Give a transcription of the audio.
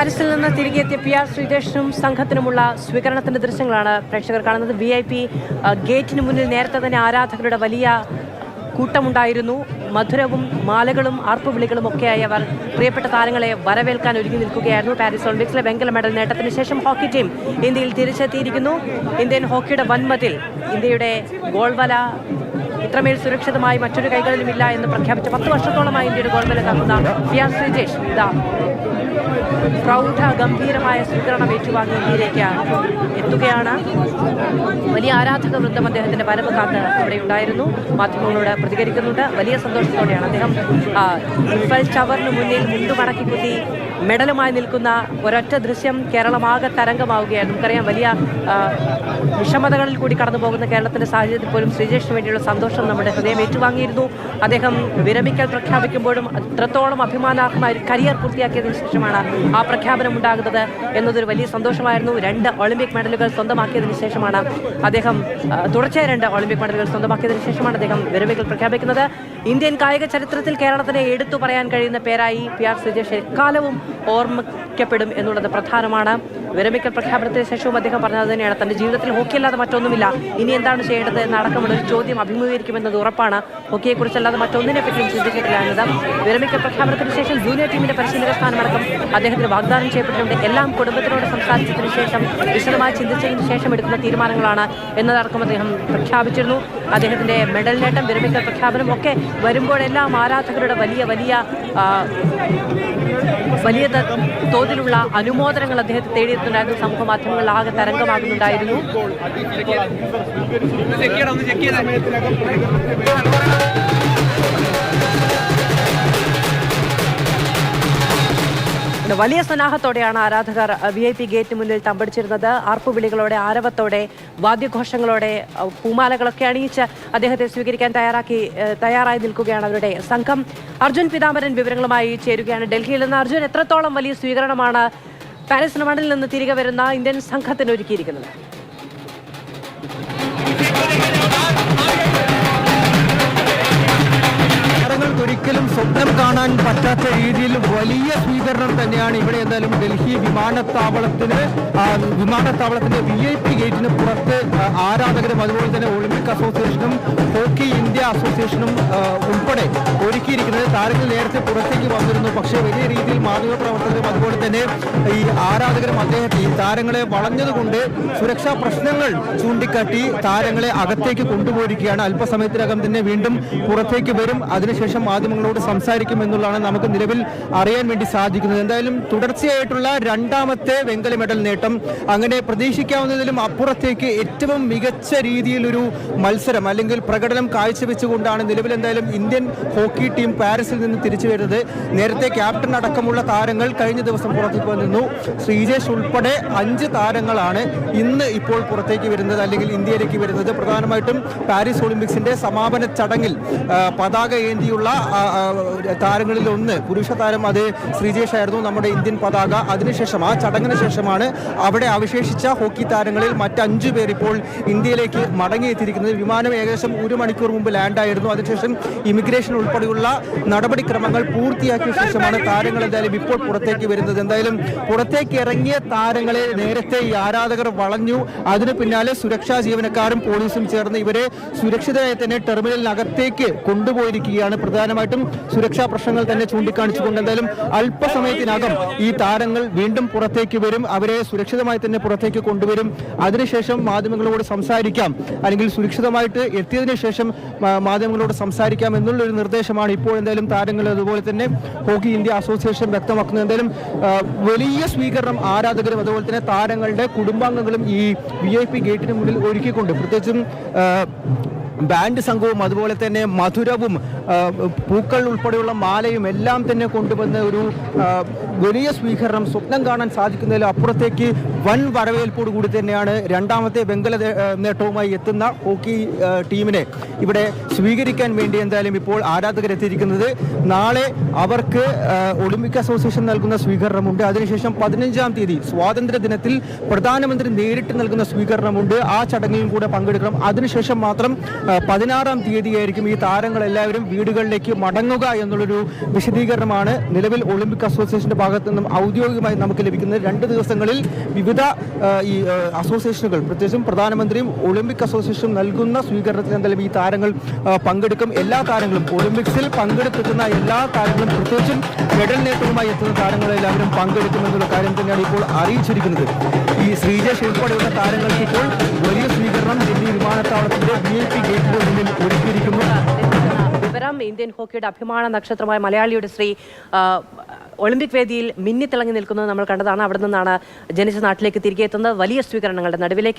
പാരീസിൽ നിന്ന് തിരികെ എത്തിയ പി ആർ ശ്രീജേഷിനും സംഘത്തിനുമുള്ള സ്വീകരണത്തിന്റെ ദൃശ്യങ്ങളാണ് പ്രേക്ഷകർ കാണുന്നത്. വി ഐ പി ഗേറ്റിന് മുന്നിൽ നേരത്തെ തന്നെ ആരാധകരുടെ വലിയ കൂട്ടമുണ്ടായിരുന്നു. മധുരവും മാലകളും ആർപ്പുവിളികളും ഒക്കെയായി അവർ പ്രിയപ്പെട്ട താരങ്ങളെ വരവേൽക്കാൻ ഒരുങ്ങി നിൽക്കുകയായിരുന്നു. പാരീസ് ഒളിമ്പിക്സിലെ വെങ്കല മെഡൽ നേട്ടത്തിന് ശേഷം ഹോക്കി ടീം ഇന്ത്യയിൽ തിരിച്ചെത്തിയിരിക്കുന്നു. ഇന്ത്യൻ ഹോക്കിയുടെ വൻമതിൽ ഇന്ത്യയുടെ ഗോൾവല ഇത്രമേൽ സുരക്ഷിതമായി മറ്റൊരു കൈകളിലുമില്ല എന്ന് പ്രഖ്യാപിച്ച പത്ത് വർഷത്തോളമായി ഇന്ത്യയുടെ ഗവൺമെന്റ് നടന്ന പി ആർ ശ്രീജേഷ് ഇതാ പ്രൗഢ ഗംഭീരമായ സ്വീകരണം ഏറ്റുവാങ്ങി ഇന്ത്യയിലേക്ക് എത്തുകയാണ്. വലിയ ആരാധക വൃന്ദം അദ്ദേഹത്തിന്റെ വരവ് കാത്ത് ഇവിടെ ഉണ്ടായിരുന്നു. മാധ്യമങ്ങളോട് പ്രതികരിക്കുന്നുണ്ട്. വലിയ സന്തോഷത്തോടെയാണ് അദ്ദേഹം ഇൻഫൽ ടവറിന് മുന്നിൽ മുണ്ടുമടക്കി കുത്തി മെഡലുമായി നിൽക്കുന്ന ഒരൊറ്റ ദൃശ്യം കേരളമാകെ തരംഗമാവുകയാണ്. നമുക്കറിയാം വലിയ വിഷമതകളിൽ കൂടി കടന്നു പോകുന്ന കേരളത്തിന്റെ സാഹചര്യത്തിൽ പോലും ശ്രീജേഷിന് വേണ്ടിയുള്ള സന്തോഷം നമ്മുടെ ഹൃദയം ഏറ്റുവാങ്ങിയിരുന്നു. അദ്ദേഹം വിരമിക്കൽ പ്രഖ്യാപിക്കുമ്പോഴും അത്രത്തോളം അഭിമാനാർഹമായ ഒരു കരിയർ പൂർത്തിയാക്കിയതിനു ശേഷമാണ് ആ പ്രഖ്യാപനം ഉണ്ടാകുന്നത് എന്നതൊരു വലിയ സന്തോഷമായിരുന്നു. രണ്ട് ഒളിമ്പിക് മെഡലുകൾ സ്വന്തമാക്കിയതിനു ശേഷമാണ് അദ്ദേഹം തുടർച്ചയായ രണ്ട് ഒളിമ്പിക് മെഡലുകൾ സ്വന്തമാക്കിയതിനു ശേഷമാണ് അദ്ദേഹം വിരമിക്കൽ പ്രഖ്യാപിക്കുന്നത്. ഇന്ത്യൻ കായിക ചരിത്രത്തിൽ കേരളത്തിന് എടുത്തു പറയാൻ കഴിയുന്ന പേരായി പി ആർ സുജേഷ് എക്കാലവും ഓർമ്മിക്കപ്പെടും എന്നുള്ളത് പ്രധാനമാണ്. വിരമിക്കൽ പ്രഖ്യാപനത്തിന് ശേഷവും അദ്ദേഹം പറഞ്ഞത് തന്നെയാണ്. തന്റെ ജീവിതത്തിൽ ഹോക്കി അല്ലാതെ മറ്റൊന്നുമില്ല. ഇനി എന്താണ് ചെയ്യേണ്ടത് എന്നടക്കമുള്ള ഒരു ചോദ്യം അഭിമുഖീകരിക്കുമെന്നത് ഉറപ്പാണ്. ഹോക്കിയെക്കുറിച്ചല്ലാതെ മറ്റൊന്നിനെ പറ്റിയും ചിന്തിച്ചിട്ടില്ല എന്നത് വിരമിക്കൽ പ്രഖ്യാപനത്തിന് ശേഷം ജൂനിയർ ടീമിന്റെ പരിശീലക സ്ഥാനമടക്കം അദ്ദേഹത്തിന് വാഗ്ദാനം ചെയ്യപ്പെട്ടിട്ടുണ്ട്. എല്ലാം കുടുംബത്തിനോട് സംസാരിച്ചതിന് ശേഷം വിശദമായി ചിന്തിച്ചതിന് ശേഷം എടുക്കുന്ന തീരുമാനങ്ങളാണ് എന്നതടക്കം അദ്ദേഹം പ്രഖ്യാപിച്ചിരുന്നു. അദ്ദേഹത്തിന്റെ മെഡൽ നേട്ടം വിരമിക്കൽ പ്രഖ്യാപനം ഒക്കെ വരുമ്പോഴെല്ലാം ആരാധകരുടെ വലിയ വലിയ വലിയ തോതിലുള്ള അനുമോദനങ്ങൾ അദ്ദേഹത്തെ തേടിയെത്തുന്നുണ്ടായിരുന്നു. സമൂഹ മാധ്യമങ്ങളിൽ ആകെ തരംഗമാകുന്നുണ്ടായിരുന്നു. പിന്നെ വലിയ സന്നാഹത്തോടെയാണ് ആരാധകർ വി ഐ പി ഗേറ്റിന് മുന്നിൽ തമ്പടിച്ചിരുന്നത്. ആർപ്പുവിളികളോടെ ആരവത്തോടെ വാദ്യഘോഷങ്ങളോടെ പൂമാലകളൊക്കെ അണിയിച്ച് അദ്ദേഹത്തെ സ്വീകരിക്കാൻ തയ്യാറാക്കി തയ്യാറായി നിൽക്കുകയാണ് അവരുടെ സംഘം. അർജുൻ പിതാംബരൻ വിവരങ്ങളുമായി ചേരുകയാണ് ഡൽഹിയിൽ നിന്ന്. അർജുൻ എത്രത്തോളം വലിയ സ്വീകരണമാണ് പാരീസ് മണ്ണിൽ നിന്ന് തിരികെ വരുന്ന ഇന്ത്യൻ സംഘത്തിന് ഒരുക്കിയിരിക്കുന്നത്? ഒരിക്കലും സ്വപ്നം കാണാൻ പറ്റാത്ത രീതിയിൽ വലിയ സ്വീകരണം തന്നെയാണ് ഇവിടെ എന്തായാലും ഡൽഹി വിമാനത്താവളത്തിന് വിമാനത്താവളത്തിന്റെ വി ഐ പി ഗേറ്റിന് പുറത്ത് ആരാധകരും അതുപോലെ തന്നെ ഒളിമ്പിക് അസോസിയേഷനും അസോസിയേഷനും ഉൾപ്പെടെ ഒരുക്കിയിരിക്കുന്നത്. താരങ്ങൾ നേരത്തെ പുറത്തേക്ക് വന്നിരുന്നു. പക്ഷേ വലിയ രീതിയിൽ മാധ്യമ പ്രവർത്തകരും അതുപോലെ തന്നെ ഈ ആരാധകരും അദ്ദേഹത്തെ ഈ താരങ്ങളെ വളഞ്ഞതുകൊണ്ട് സുരക്ഷാ പ്രശ്നങ്ങൾ ചൂണ്ടിക്കാട്ടി താരങ്ങളെ അകത്തേക്ക് കൊണ്ടുപോയിരിക്കുകയാണ്. അല്പസമയത്തിനകം തന്നെ വീണ്ടും പുറത്തേക്ക് വരും. അതിനുശേഷം മാധ്യമങ്ങളോട് സംസാരിക്കും എന്നുള്ളതാണ് നമുക്ക് നിലവിൽ അറിയാൻ വേണ്ടി സാധിക്കുന്നത്. എന്തായാലും തുടർച്ചയായിട്ടുള്ള രണ്ടാമത്തെ വെങ്കല മെഡൽ നേട്ടം അങ്ങനെ പ്രതീക്ഷിക്കാവുന്നതിലും അപ്പുറത്തേക്ക് ഏറ്റവും മികച്ച രീതിയിലൊരു മത്സരം അല്ലെങ്കിൽ പ്രകടനം കാഴ്ചവെച്ചുകൊണ്ടാണ് നിലവിൽ എന്തായാലും ഇന്ത്യൻ ഹോക്കി ടീം പാരീസിൽ നിന്ന് തിരിച്ചു വരുന്നത്. നേരത്തെ ക്യാപ്റ്റൻ അടക്കമുള്ള താരങ്ങൾ കഴിഞ്ഞ ദിവസം പുറത്തേക്ക് വന്നിരുന്നു. ശ്രീജേഷ് ഉൾപ്പെടെ അഞ്ച് താരങ്ങളാണ് ഇന്ന് ഇപ്പോൾ പുറത്തേക്ക് വരുന്നത് അല്ലെങ്കിൽ ഇന്ത്യയിലേക്ക് വരുന്നത്. പ്രധാനമായിട്ടും പാരീസ് ഒളിമ്പിക്സിന്റെ സമാപന ചടങ്ങിൽ പതാക ഏന്തിയുള്ള താരങ്ങളിൽ ഒന്ന് പുരുഷ താരം അത് ശ്രീജേഷ് ആയിരുന്നു നമ്മുടെ ഇന്ത്യൻ പതാക. അതിനുശേഷം ആ ചടങ്ങിന് ശേഷമാണ് അവിടെ അവശേഷിച്ച ഹോക്കി താരങ്ങളിൽ മറ്റഞ്ചു പേർ ഇപ്പോൾ ഇന്ത്യയിലേക്ക് മടങ്ങിയെത്തിയിരിക്കുന്നത്. വിമാനം ഏകദേശം ഒരു മണിക്കൂർ മുമ്പ് ലാൻഡായിരുന്നു അതിനുശേഷം ഇമിഗ്രേഷൻ ഉൾപ്പെടെയുള്ള നടപടിക്രമങ്ങൾ പൂർത്തിയാക്കിയ ശേഷമാണ് താരങ്ങൾ എന്തായാലും ഇപ്പോൾ പുറത്തേക്ക് വരുന്നത്. എന്തായാലും പുറത്തേക്ക് ഇറങ്ങിയ താരങ്ങളെ നേരത്തെ ഈ ആരാധകർ വളഞ്ഞു. അതിന് പിന്നാലെ സുരക്ഷാ ജീവനക്കാരും പോലീസും ചേർന്ന് ഇവരെ സുരക്ഷിതരായി തന്നെ ടെർമിനലിനകത്തേക്ക് കൊണ്ടുപോയിരിക്കുകയാണ്. പ്രധാനമായിട്ടും സുരക്ഷാ പ്രശ്നങ്ങൾ തന്നെ ചൂണ്ടിക്കാണിച്ചുകൊണ്ട് എന്തായാലും അല്പസമയത്തിനകം ഈ താരങ്ങൾ വീണ്ടും പുറത്തേക്ക് വരും. അവരെ സുരക്ഷിതമായി തന്നെ പുറത്തേക്ക് കൊണ്ടുവരും. അതിനുശേഷം മാധ്യമങ്ങളോട് സംസാരിക്കാം. അല്ലെങ്കിൽ സുരക്ഷിതമായിട്ട് എത്തിയതിനു ശേഷം മാധ്യമങ്ങളോട് സംസാരിക്കാം എന്നുള്ള ഒരു നിർദ്ദേശമാണ്. ഇപ്പോൾ എന്തായാലും താരങ്ങൾ അതുപോലെ തന്നെ ഹോക്കി ഇന്ത്യ അസോസിയേഷൻ വ്യക്തമാക്കുന്നത് എന്തായാലും വലിയ സ്വീകരണം ആരാധകരും അതുപോലെ തന്നെ താരങ്ങളുടെ കുടുംബാംഗങ്ങളും ഈ വി ഐ പി ഗേറ്റിന് മുന്നിൽ ഒരുക്കിക്കൊണ്ട് പ്രത്യേകിച്ചും ബാൻഡ് സംഘവും അതുപോലെ തന്നെ മധുരവും പൂക്കൾ ഉൾപ്പെടെയുള്ള മാലയും എല്ലാം തന്നെ കൊണ്ടുവന്ന ഒരു വലിയ സ്വീകരണം സ്വപ്നം കാണാൻ സാധിക്കുന്നതിൽ അപ്പുറത്തേക്ക് വൻ വരവേൽപ്പോട് കൂടി തന്നെയാണ് രണ്ടാമത്തെ വെങ്കല നേട്ടവുമായി എത്തുന്ന ഹോക്കി ടീമിനെ ഇവിടെ സ്വീകരിക്കാൻ വേണ്ടി എന്തായാലും ഇപ്പോൾ ആരാധകരെത്തിയിരിക്കുന്നത്. നാളെ അവർക്ക് ഒളിമ്പിക് അസോസിയേഷൻ നൽകുന്ന സ്വീകരണമുണ്ട്. അതിനുശേഷം പതിനഞ്ചാം തീയതി സ്വാതന്ത്ര്യ ദിനത്തിൽ പ്രധാനമന്ത്രി നേരിട്ട് നൽകുന്ന സ്വീകരണമുണ്ട്. ആ ചടങ്ങിലും കൂടെ പങ്കെടുക്കണം. അതിനുശേഷം മാത്രം പതിനാറാം തീയതിയായിരിക്കും ഈ താരങ്ങളെല്ലാവരും വീടുകളിലേക്ക് മടങ്ങുക എന്നുള്ളൊരു വിശദീകരണമാണ് നിലവിൽ ഒളിമ്പിക് അസോസിയേഷന്റെ ഭാഗത്ത് നിന്നും ഔദ്യോഗികമായി നമുക്ക് ലഭിക്കുന്നത്. രണ്ട് ദിവസങ്ങളിൽ വിവിധ ഈ അസോസിയേഷനുകൾ പ്രത്യേകിച്ചും പ്രധാനമന്ത്രിയും ഒളിമ്പിക് അസോസിയേഷനും നൽകുന്ന സ്വീകരണത്തിൽ എന്തായാലും ഈ താരങ്ങൾ പങ്കെടുക്കും. എല്ലാ താരങ്ങളും ഒളിമ്പിക്സിൽ പങ്കെടുത്തിരുന്ന എല്ലാ താരങ്ങളും പ്രത്യേകിച്ചും മെഡൽ നേട്ടവുമായി എത്തുന്ന താരങ്ങളെല്ലാവരും പങ്കെടുക്കുമെന്നുള്ള കാര്യം തന്നെയാണ് ഇപ്പോൾ അറിയിച്ചിരിക്കുന്നത്. ഈ ശ്രീജേഷ് ഉൾപ്പെടെയുള്ള താരങ്ങൾക്ക് ഇപ്പോൾ വലിയ സ്വീകരണം ഡൽഹി വിമാനത്താവളത്തിന്റെ വി ഐ പി വിവരം ഇന്ത്യൻ ഹോക്കിയുടെ അഭിമാന നക്ഷത്രമായ മലയാളിയുടെ ശ്രീ ഒളിമ്പിക് വേദിയിൽ മിന്നിത്തിളങ്ങി നിൽക്കുന്നത് നമ്മൾ കണ്ടതാണ്. അവിടെ നിന്നാണ് ജനിച്ച നാട്ടിലേക്ക് തിരികെ എത്തുന്നത്. വലിയ സ്വീകരണങ്ങളുടെ നടുവിലേക്ക്